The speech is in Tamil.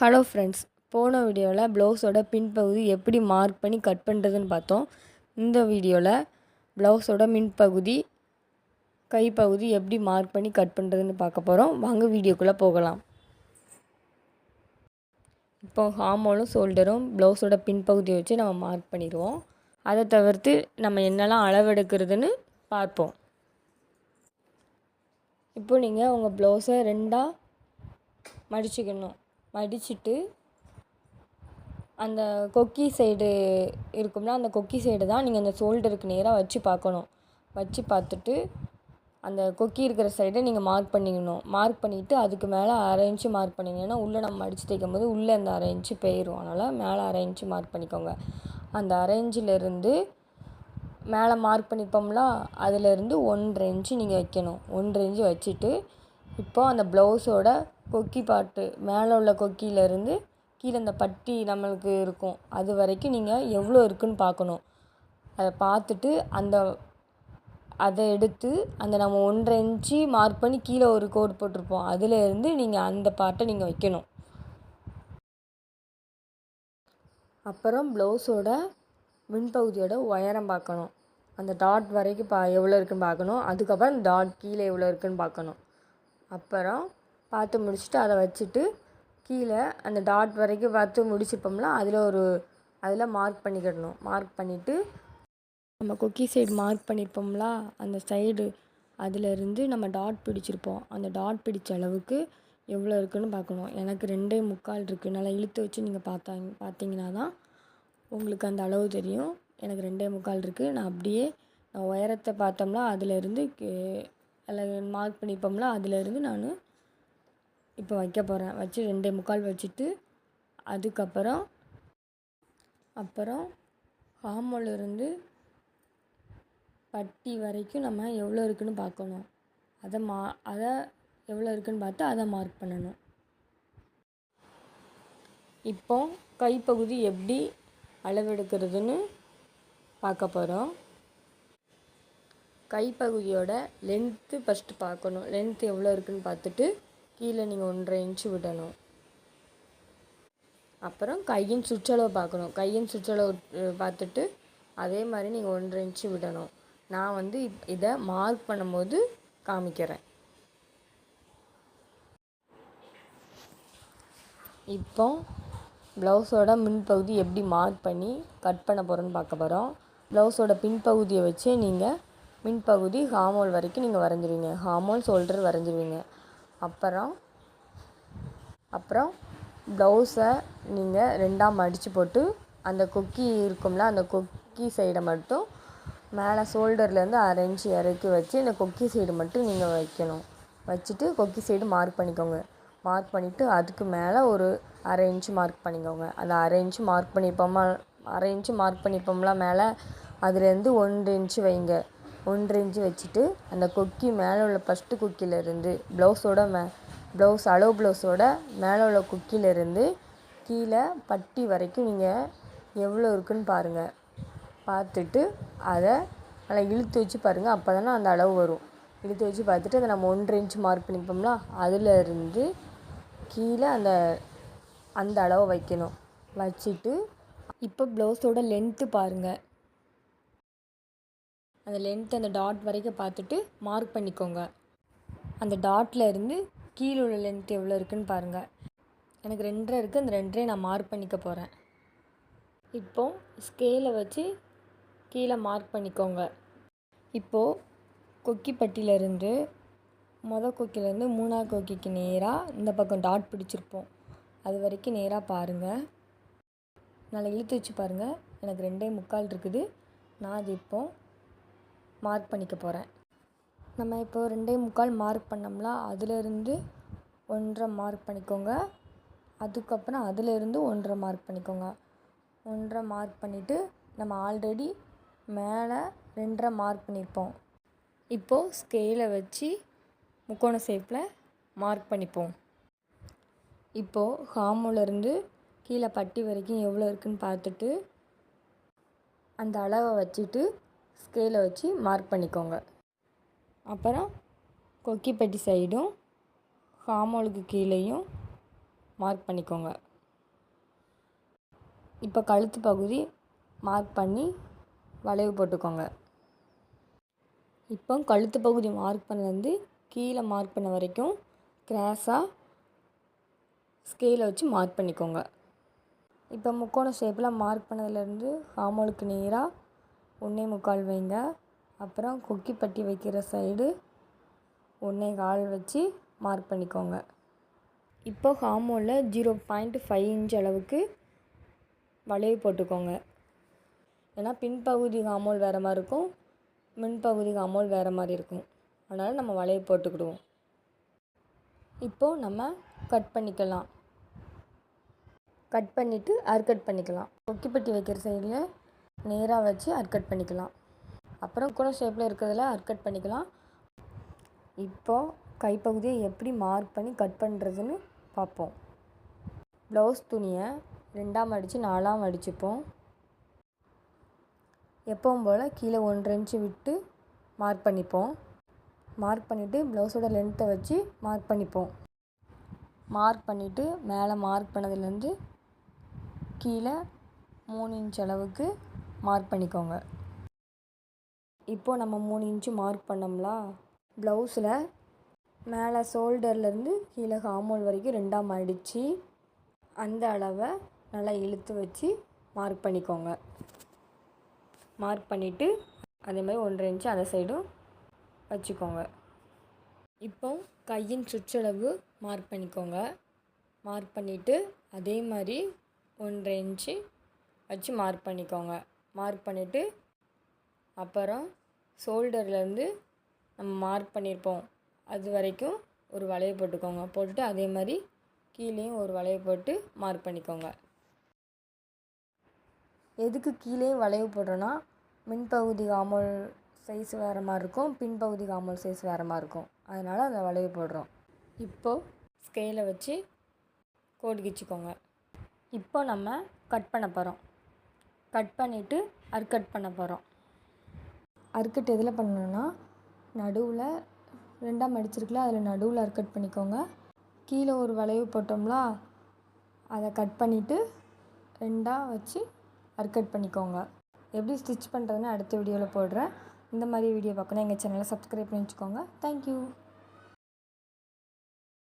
ஹலோ ஃப்ரெண்ட்ஸ் போன வீடியோவில் ப்ளவுஸோட பின்பகுதி எப்படி மார்க் பண்ணி கட் பண்ணுறதுன்னு பார்த்தோம். இந்த வீடியோவில் ப்ளவுஸோட மின்பகுதி கைப்பகுதி எப்படி மார்க் பண்ணி கட் பண்ணுறதுன்னு பார்க்க போகிறோம் வாங்க வீடியோக்குள்ளே போகலாம். இப்போ ஹார்மோனும் ஷோல்டரும் ப்ளவுஸோட பின்பகுதியை வச்சு நம்ம மார்க் பண்ணிடுவோம். அதை தவிர்த்து நம்ம என்னெல்லாம் அளவெடுக்கிறதுன்னு பார்ப்போம். இப்போ நீங்கள் உங்கள் ப்ளவுஸை ரெண்டாக மடிச்சுக்கணும். மடிச்சுட்டு அந்த கொக்கி சைடு இருக்கும்ல அந்த கொக்கி சைடு தான் நீங்கள் அந்த ஷோல்டருக்கு நேராக வச்சு பார்க்கணும். வச்சு பார்த்துட்டு அந்த கொக்கி இருக்கிற சைடை நீங்கள் மார்க் பண்ணிக்கணும். மார்க் பண்ணிவிட்டு அதுக்கு மேலே அரை இன்ச்சு மார்க் பண்ணிங்கன்னா உள்ளே நம்ம அடித்து தைக்கும் போது உள்ளே அந்த அரை இன்ச்சு போயிடும் அதனால் மேலே அரை இன்ச்சு மார்க் பண்ணிக்கோங்க. அந்த அரை இன்ச்சிலேருந்து மேலே மார்க் பண்ணிப்போம்ல அதிலேருந்து ஒன்றரை இன்ச்சு நீங்கள் வைக்கணும். ஒன்றரை இன்ச்சு வச்சுட்டு இப்போது அந்த ப்ளவுஸோட கொக்கி பாட்டு மேலே உள்ள கொக்கியிலேருந்து கீழே இந்த பட்டி நம்மளுக்கு இருக்கும். அது வரைக்கும் நீங்கள் எவ்வளோ இருக்குன்னு பார்க்கணும். அதை பார்த்துட்டு அந்த அதை எடுத்து அந்த நம்ம ஒன்றரை இன்ச்சு மார்க் பண்ணி கீழே ஒரு கோடு போட்டிருப்போம். அதுலேருந்து நீங்கள் அந்த பாட்டை நீங்கள் வைக்கணும். அப்புறம் ப்ளவுஸோட முன்பகுதியோட உயரம் பார்க்கணும். அந்த டாட் வரைக்கும் பா எவ்வளோ இருக்குன்னு பார்க்கணும். அதுக்கப்புறம் டாட் கீழே எவ்வளோ இருக்குன்னு பார்க்கணும். அப்புறம் பார்த்து முடிச்சுட்டு அதை வச்சுட்டு கீழே அந்த டாட் வரைக்கும் பார்த்து முடிச்சுப்போம்ல அதில் ஒரு அதில் மார்க் பண்ணிக்கிடணும். மார்க் பண்ணிவிட்டு நம்ம குக்கி சைடு மார்க் பண்ணியிருப்போம்ல அந்த சைடு அதிலிருந்து நம்ம டாட் பிடிச்சிருப்போம். அந்த டாட் பிடிச்ச அளவுக்கு எவ்வளோ இருக்குன்னு பார்க்கணும். எனக்கு ரெண்டே முக்கால் இருக்குது நல்லா இழுத்து வச்சு நீங்கள் பார்த்தாங்க பார்த்தீங்கன்னா தான் உங்களுக்கு அந்த அளவு தெரியும். எனக்கு ரெண்டே முக்கால் இருக்குது நான் அப்படியே நான் உயரத்தை பார்த்தோம்னா அதிலிருந்து மார்க் பண்ணிப்போம்ல அதிலேருந்து நான் இப்போ வைக்க போகிறேன் வச்சு ரெண்டே முக்கால் வச்சுட்டு அதுக்கப்புறம் அப்புறம் ஹாமோலேருந்து பட்டி வரைக்கும் நம்ம எவ்வளோ இருக்குன்னு பார்க்கணும். அதை மா அதை எவ்வளோ இருக்குன்னு பார்த்து அதை மார்க் பண்ணணும். இப்போ கைப்பகுதி எப்படி அளவெடுக்கிறதுன்னு பார்க்க போகிறோம் கைப்பகுதியோட லென்த்து ஃபஸ்ட்டு பார்க்கணும். லென்த்து எவ்வளோ இருக்குன்னு பார்த்துட்டு கீழே நீங்கள் ஒன்றரை இன்ச்சு விடணும். அப்புறம் கையின் சுற்றளவு பார்க்கணும். கையின் சுற்றளவு பார்த்துட்டு அதே மாதிரி நீங்கள் ஒன்றரை இன்ச்சு விடணும். நான் வந்து இப் இதை மார்க் பண்ணும்போது காமிக்கிறேன். இப்போ ப்ளவுஸோட முன்பகுதி எப்படி மார்க் பண்ணி கட் பண்ண போகிறோன்னு பார்க்க போகிறோம் ப்ளவுஸோட பின்பகுதியை வச்சு நீங்கள் மின்பகுதி ஹாமோல் வரைக்கும் நீங்கள் வரைஞ்சிருவீங்க. ஹாமோல் ஷோல்டர் வரைஞ்சிருவீங்க. அப்புறம் அப்புறம் ப்ளவுஸை நீங்கள் ரெண்டாக மடித்து போட்டு அந்த கொக்கி இருக்கும்ல அந்த கொக்கி சைடை மட்டும் மேலே ஷோல்டர்லேருந்து அரை இன்ச்சு இறக்கி வச்சு இந்த கொக்கி சைடு மட்டும் நீங்கள் வைக்கணும். வச்சுட்டு கொக்கி சைடு மார்க் பண்ணிக்கோங்க. மார்க் பண்ணிவிட்டு அதுக்கு மேலே ஒரு அரை இன்ச்சு மார்க் பண்ணிக்கோங்க. அந்த அரை இன்ச்சு மார்க் பண்ணிப்போமா அரை இன்ச்சு மார்க் பண்ணிப்போம்ல மேலே அதுலேருந்து ஒன்று இன்ச்சு வைங்க. ஒன்றரை இன்ச்சு வச்சுட்டு அந்த கொக்கி மேலே உள்ள ஃபஸ்ட்டு கொக்கியிலேருந்து ப்ளவுஸோட மே ப்ளவுஸ் அளவு ப்ளவுஸோட மேலே உள்ள கொக்கியிலேருந்து கீழே பட்டி வரைக்கும் நீங்கள் எவ்வளோ இருக்குன்னு பாருங்கள் பார்த்துட்டு அதை நல்லா இழுத்து வச்சு பாருங்கள் அப்போ தானே அந்த அளவு வரும். இழுத்து வச்சு பார்த்துட்டு அதை நம்ம ஒன்றரை இன்ச்சு மார்க் பண்ணிப்போம்ல? அதில் இருந்து கீழே அந்த அந்த அளவை வைக்கணும். வச்சுட்டு இப்போ ப்ளவுஸோட லென்த்து பாருங்கள் அந்த லென்த் அந்த டாட் வரைக்கும் பார்த்துட்டு மார்க் பண்ணிக்கோங்க. அந்த டாட்டில் இருந்து கீழே உள்ள லென்த் எவ்வளோ இருக்குன்னு பாருங்கள் எனக்கு ரெண்டரை இருக்குது அந்த ரெண்டரை நான் மார்க் பண்ணிக்க போகிறேன் இப்போ ஸ்கேலை வச்சு கீழே மார்க் பண்ணிக்கோங்க. இப்போது கொக்கிப்பட்டியிலேருந்து மொதல் கொக்கிலேருந்து மூணாவது கொக்கிக்கு நேராக இந்த பக்கம் டாட் பிடிச்சிருப்போம். அது வரைக்கும் நேராக பாருங்கள் நல்லா இழுத்து வச்சு பாருங்கள் எனக்கு ரெண்டே முக்கால் இருக்குது. நான் அது இப்போது மார்க் பண்ணிக்க போகிறேன் நம்ம இப்போ ரெண்டே முக்கால் மார்க் பண்ணோம்ல அதிலேருந்து ஒன்றரை மார்க் பண்ணிக்கோங்க. அதுக்கப்புறம் அதிலேருந்து ஒன்றரை மார்க் பண்ணிக்கோங்க. ஒன்றரை மார்க் பண்ணிவிட்டு நம்ம ஆல்ரெடி மேலே ரெண்டரை மார்க் பண்ணியிருப்போம் இப்போது ஸ்கேலை வச்சு முக்கோண ஷேப்பில் மார்க் பண்ணிப்போம். இப்போது ஹாமுலேருந்து கீழே பட்டி வரைக்கும் எவ்வளோ இருக்குன்னு பார்த்துட்டு அந்த அளவை வச்சுட்டு ஸ்கேலை வச்சு மார்க் பண்ணிக்கோங்க. அப்புறம் கொக்கிப்பட்டி சைடும் ஹாமோலுக்கு கீழேயும் மார்க் பண்ணிக்கோங்க. இப்போ கழுத்து பகுதி மார்க் பண்ணி வளைவு போட்டுக்கோங்க. இப்போ கழுத்து பகுதி மார்க் பண்ணலேருந்து கீழே மார்க் பண்ண வரைக்கும் கிராஸாக ஸ்கேலை வச்சு மார்க் பண்ணிக்கோங்க. இப்போ முக்கோண ஷேப்பில் மார்க் பண்ணதுலேருந்து ஹாமோலுக்கு நேராக ஒன்றே முக்கால் வைங்க. அப்புறம் கொக்கி பட்டி வைக்கிற சைடு ஒன்றே கால் வச்சு மார்க் பண்ணிக்கோங்க. இப்போ ஹாமோலில் ஜீரோ பாயிண்ட் ஃபைவ் இன்ச் அளவுக்கு வளைவு போட்டுக்கோங்க. ஏன்னா பின்பகுதி ஹாமோல் வேறு மாதிரி இருக்கும். முன்பகுதி ஹாமோல் வேறு மாதிரி இருக்கும். அதனால் நம்ம வளைவு போட்டுக்கிடுவோம். இப்போது நம்ம கட் பண்ணிக்கலாம். கட் பண்ணிவிட்டு அறுக்கட் பண்ணிக்கலாம். கொக்கிப்பட்டி வைக்கிற சைடில் நேராக வச்சு அர்கட் பண்ணிக்கலாம். அப்புறம் கூட ஷேப்பில் இருக்கிறதுல அர்கட் பண்ணிக்கலாம். இப்போது கைப்பகுதியை எப்படி மார்க் பண்ணி கட் பண்ணுறதுன்னு பார்ப்போம். ப்ளவுஸ் துணியை ரெண்டாம் அடித்து நாலாம் அடிச்சுப்போம். எப்பவும் போல் கீழே ஒன்றரை இன்ச்சு விட்டு மார்க் பண்ணிப்போம். மார்க் பண்ணிவிட்டு ப்ளவுஸோட லென்த்தை வச்சு மார்க் பண்ணிப்போம். மார்க் பண்ணிவிட்டு மேலே மார்க் பண்ணதுலேருந்து கீழே மூணு இன்ச் அளவுக்கு மார்க் பண்ணிக்கோங்க. இப்போது நம்ம மூணு இன்ச்சு மார்க் பண்ணோம்லா ப்ளவுஸில் மேலே ஷோல்டர்லேருந்து கீழே ஹாமோல் வரைக்கும் ரெண்டாம் அடித்து அந்த அளவை நல்லா இழுத்து வச்சு மார்க் பண்ணிக்கோங்க. மார்க் பண்ணிவிட்டு அதே மாதிரி ஒன்றரை இன்ச்சு அந்த சைடும் வச்சுக்கோங்க. இப்போ கையின் சுற்றளவு மார்க் பண்ணிக்கோங்க. மார்க் பண்ணிவிட்டு அதே மாதிரி ஒன்றரை இன்ச்சு வச்சு மார்க் பண்ணிக்கோங்க. மார்க் பண்ணிவிட்டு அப்புறம் ஷோல்டர்லேருந்து நம்ம மார்க் பண்ணியிருப்போம் அது வரைக்கும் ஒரு வளைய போட்டுக்கோங்க. போட்டுட்டு அதே மாதிரி கீழேயும் ஒரு வளைய போட்டு மார்க் பண்ணிக்கோங்க. எதுக்கு கீழே வளைவு போடுறோன்னா மின்பகுதி காமல் சைஸ் வேறு மாதிரி இருக்கும் பின்பகுதி காமல் சைஸ் வேறு மாதிரி இருக்கும். அதனால் அந்த வளைவு போடுறோம். இப்போது ஸ்கேலை வச்சு கோடு கிச்சிக்கோங்க. இப்போ நம்ம கட் பண்ண போகிறோம் கட் பண்ணிவிட்டு அர்கட் பண்ண போகிறோம் அர்க்கட் எதில் பண்ணணும்னா நடுவில் ரெண்டாக மடிச்சிருக்கல அதில் நடுவில் அர்க்கட் பண்ணிக்கோங்க. கீழே ஒரு வளைவு போட்டோம்ல அதை கட் பண்ணிவிட்டு ரெண்டாக வச்சு அர்க்கட் பண்ணிக்கோங்க. எப்படி ஸ்டிச் பண்ணுறதுன்னு அடுத்த வீடியோவில் போடுறேன். இந்த மாதிரி வீடியோ பார்க்கணும் எங்கள் சேனலை சப்ஸ்கிரைப் பண்ணி வச்சுக்கோங்க. தேங்க்யூ